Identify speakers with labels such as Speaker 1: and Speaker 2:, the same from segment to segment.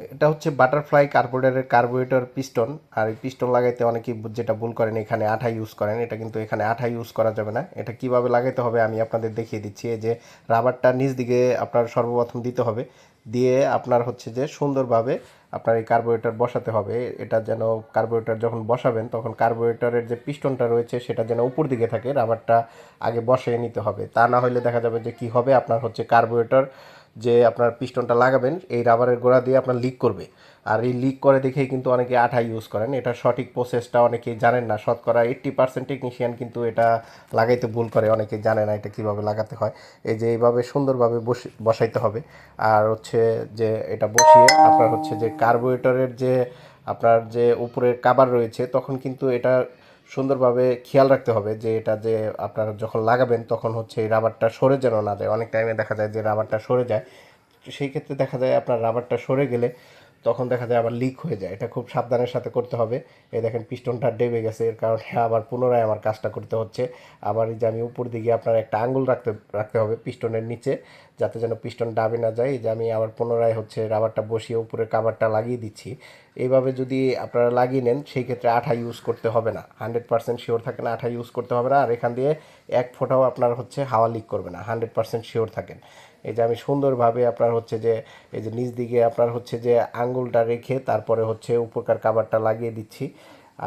Speaker 1: এটা হচ্ছে বাটারফ্লাই কার্বোরেটরের কার্বোরেটর পিস্টন। আর এই পিস্টন লাগাইতে অনেকেই যেটা ভুল করেন, এখানে আঠা ইউজ করেন। এটা কিন্তু এখানে আঠা ইউজ করা যাবে না। এটা কীভাবে লাগাইতে হবে আমি আপনাদের দেখিয়ে দিচ্ছি। যে রাবারটা নিচ দিকে আপনার সর্বপ্রথম দিতে হবে। দিয়ে আপনার হচ্ছে যে সুন্দরভাবে আপনার এই কার্বোরেটর বসাতে হবে। এটা যেন কার্বোরেটর যখন বসাবেন, তখন কার্বোরেটরের যে পিস্টনটা রয়েছে, সেটা যেন উপর দিকে থাকে। রাবারটা আগে বসিয়ে নিতে হবে। তা না হলে দেখা যাবে যে কি হবে? আপনার হচ্ছে কার্বোরেটর যে আপনার পিস্টনটা লাগাবেন, এই রাবারের গোড়া দিয়ে আপনার লিক করবে। আর এই লিক করে দেখেই কিন্তু অনেকে আঠা ইউজ করেন। এটা সঠিক প্রসেসটা অনেকেই জানেন না। শতকরা এইট্টি পার্সেন্ট টেকনিশিয়ান কিন্তু এটা লাগাইতে ভুল করে। অনেকে জানে না এটা কীভাবে লাগাতে হয়। এই যে এইভাবে সুন্দরভাবে বসে, বসাইতে হবে। আর হচ্ছে যে এটা বসিয়ে আপনার হচ্ছে যে কার্বোরেটরের যে, আপনার যে উপরের কাবার রয়েছে, তখন কিন্তু এটা সুন্দরভাবে খেয়াল রাখতে হবে যে এটা যে আপনারা যখন লাগাবেন তখন হচ্ছে এই রাবারটা সরে যেন না যায়। অনেক টাইমে দেখা যায় যে রাবারটা সরে যায়। সেই ক্ষেত্রে দেখা যায় আপনার রাবারটা সরে গেলে তখন দেখা যায় আবার লিক হয়ে যায়। এটা খুব সাবধানের সাথে করতে হবে। এই দেখেন পিস্টনটা ডেবে গেছে, এর কারণে আবার পুনরায় আমার কাজটা করতে হচ্ছে। আবার এই যে আমি উপর দিকে আপনার একটা আঙ্গুল রাখতে রাখতে হবে পিস্টনের নিচে, যাতে যেন পিস্টন ডাবে না যায়। এই যে আমি আবার পুনরায় হচ্ছে রাবারটা বসিয়ে উপরে কাভারটা লাগিয়ে দিচ্ছি। এইভাবে যদি আপনারা লাগিয়ে নেন, সেই ক্ষেত্রে আঠা ইউজ করতে হবে না। হান্ড্রেড পার্সেন্ট শিওর থাকেন আঠা ইউজ করতে হবে না। আর এখান দিয়ে এক ফোঁটাও আপনার হচ্ছে হাওয়া লিক করবে না। হান্ড্রেড পার্সেন্ট শিওর থাকেন। এই যে আমি সুন্দরভাবে আপনার হচ্ছে যে, এই যে নিচ দিকে আপনার হচ্ছে যে আঙ্গুলটা রেখে তারপরে হচ্ছে উপরকার কাবারটা লাগিয়ে দিচ্ছি।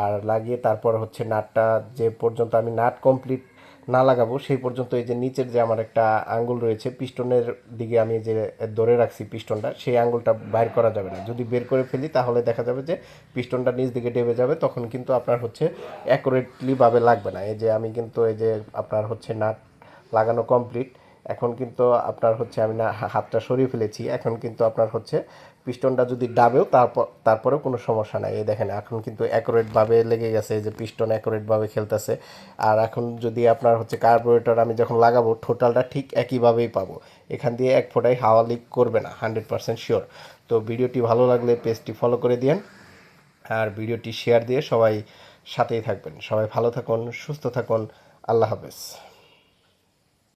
Speaker 1: আর লাগিয়ে তারপরে হচ্ছে নাটটা যে পর্যন্ত আমি নাট কমপ্লিট না লাগাবো, সেই পর্যন্ত এই যে নিচের যে আমার একটা আঙ্গুল রয়েছে, পিস্টনের দিকে আমি যে ধরে রাখছি পিস্টনটা, সেই আঙ্গুলটা বাইর করা যাবে না। যদি বের করে ফেলি তাহলে দেখা যাবে যে পিস্টনটা নিচ দিকে ডেবে যাবে, তখন কিন্তু আপনার হচ্ছে অ্যাকুরেটলি ভাবে লাগবে না। এই যে আমি কিন্তু এই যে আপনার হচ্ছে নাট লাগানো কমপ্লিট এখন কিন্তু আপনার হচ্ছে আমি না হাতটা সরিয়ে ফেলেছি, এখন কিন্তু আপনার হচ্ছে পিস্টনটা যদি ডাবেও তারপর, তারপরেও কোনো সমস্যা নাই। এই দেখেন, এখন কিন্তু অ্যাকুরেটভাবে লেগে গেছে যে পিস্টন অ্যাকুরেটভাবে খেলতেছে। আর এখন যদি আপনার হচ্ছে কার্বোরেটর আমি যখন লাগাবো টোটালটা ঠিক একইভাবেই পাবো। এখান দিয়ে এক ফোঁটাই হাওয়া লিক করবে না হান্ড্রেড পার্সেন্ট শিওর তো ভিডিওটি ভালো লাগলে পেজটি ফলো করে দিন আর ভিডিওটি শেয়ার দিয়ে সবাই সাথেই থাকবেন। সবাই ভালো থাকুন, সুস্থ থাকুন, আল্লাহ হাফেজ।